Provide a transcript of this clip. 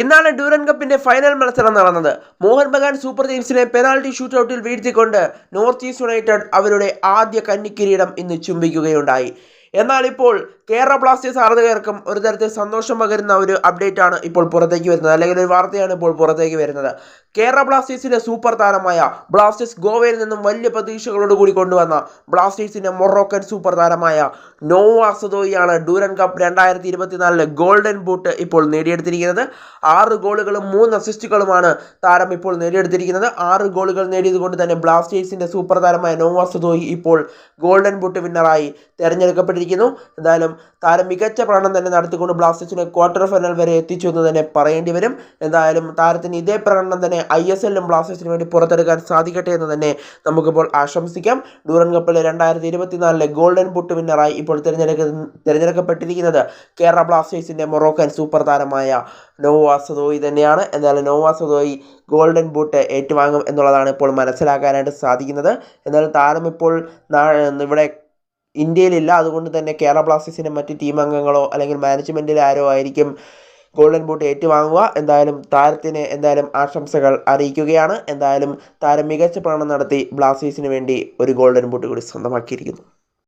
ഇന്നാണ് ഡ്യൂറൻ കപ്പിന്റെ ഫൈനൽ മത്സരം നടന്നത്. മോഹൻ ബഗാൻ സൂപ്പർ ജെയിംസിനെ പെനാൽറ്റി ഷൂട്ടൌട്ടിൽ വീഴ്ത്തിക്കൊണ്ട് നോർത്ത് ഈസ്റ്റ് യുണൈറ്റഡ് അവരുടെ ആദ്യ കന്നിക്കിരീടം ഇന്ന് ചുംബിക്കുകയുണ്ടായി. എന്നാൽ ഇപ്പോൾ കേരള ബ്ലാസ്റ്റേഴ്സ് ആരാധകർക്കും ഒരു തരത്തിൽ സന്തോഷം പകരുന്ന ഒരു അപ്ഡേറ്റ് ആണ് ഇപ്പോൾ പുറത്തേക്ക് വരുന്നത്. അല്ലെങ്കിൽ ഒരു വാർത്തയാണ് ഇപ്പോൾ പുറത്തേക്ക് വരുന്നത്. കേരള ബ്ലാസ്റ്റേഴ്സിന്റെ സൂപ്പർ താരമായ ബ്ലാസ്റ്റേഴ്സ് ഗോവയിൽ നിന്നും വലിയ പ്രതീക്ഷകളോട് കൂടി കൊണ്ടുവന്ന ബ്ലാസ്റ്റേഴ്സിന്റെ മൊറോക്കൻ സൂപ്പർ താരമായ നോവ സദോയിയാണ് ഡൂരൻ കപ്പ് രണ്ടായിരത്തി ഇരുപത്തിനാലിലെ ഗോൾഡൻ ബൂട്ട് ഇപ്പോൾ നേടിയെടുത്തിരിക്കുന്നത്. ആറ് ഗോളുകളും മൂന്ന് അസിസ്റ്റുകളുമാണ് താരം ഇപ്പോൾ നേടിയെടുത്തിരിക്കുന്നത്. ആറ് ഗോളുകൾ നേടിയതുകൊണ്ട് തന്നെ ബ്ലാസ്റ്റേഴ്സിന്റെ സൂപ്പർ താരമായ നോവ സദോയി ഇപ്പോൾ ഗോൾഡൻ ബൂട്ട് വിന്നറായി തെരഞ്ഞെടുക്കപ്പെട്ടിരിക്കുന്നു. എന്തായാലും താരം മികച്ച പ്രകടനം തന്നെ നടത്തിക്കൊണ്ട് ബ്ലാസ്റ്റേഴ്സിനെ ക്വാർട്ടർ ഫൈനൽ വരെ എത്തിച്ചു എന്ന് തന്നെ പറയേണ്ടി വരും. എന്തായാലും താരത്തിന് ഇതേ പ്രകടനം തന്നെ ഐ എസ് എല്ലും ബ്ലാസ്റ്റേഴ്സിന് വേണ്ടി പുറത്തെടുക്കാൻ സാധിക്കട്ടെ എന്ന് തന്നെ നമുക്കിപ്പോൾ ആശംസിക്കാം. ഡൂറൻ കപ്പിൽ രണ്ടായിരത്തി ഇരുപത്തിനാലിലെ ഗോൾഡൻ ബുട്ട് വിന്നറായി ഇപ്പോൾ തിരഞ്ഞെടുക്ക തിരഞ്ഞെടുക്കപ്പെട്ടിരിക്കുന്നത് കേരള ബ്ലാസ്റ്റേഴ്സിന്റെ മൊറോക്കൻ സൂപ്പർ താരമായ നോവാ സദോയി തന്നെയാണ്. എന്നാൽ നോവാ സദോയി ഗോൾഡൻ ബൂട്ട് ഏറ്റുവാങ്ങും എന്നുള്ളതാണ് ഇപ്പോൾ മനസ്സിലാക്കാനായിട്ട് സാധിക്കുന്നത്. എന്നാൽ താരം ഇപ്പോൾ ഇവിടെ ഇന്ത്യയിലില്ല. അതുകൊണ്ട് തന്നെ കേരള ബ്ലാസ്റ്റേഴ്സിന്റെ മറ്റ് ടീം അംഗങ്ങളോ അല്ലെങ്കിൽ മാനേജ്മെന്റിൽ ആരോ ആയിരിക്കും ഗോൾഡൻ ബൂട്ട് ഏറ്റുവാങ്ങുക. എന്തായാലും താരത്തിന് എന്തായാലും ആശംസകൾ അറിയിക്കുകയാണ്. എന്തായാലും താരം മികച്ച പ്രകടനം നടത്തി ബ്ലാസ്റ്റേഴ്സിന് വേണ്ടി ഒരു ഗോൾഡൻ ബൂട്ട് കൂടി സ്വന്തമാക്കിയിരിക്കുന്നു.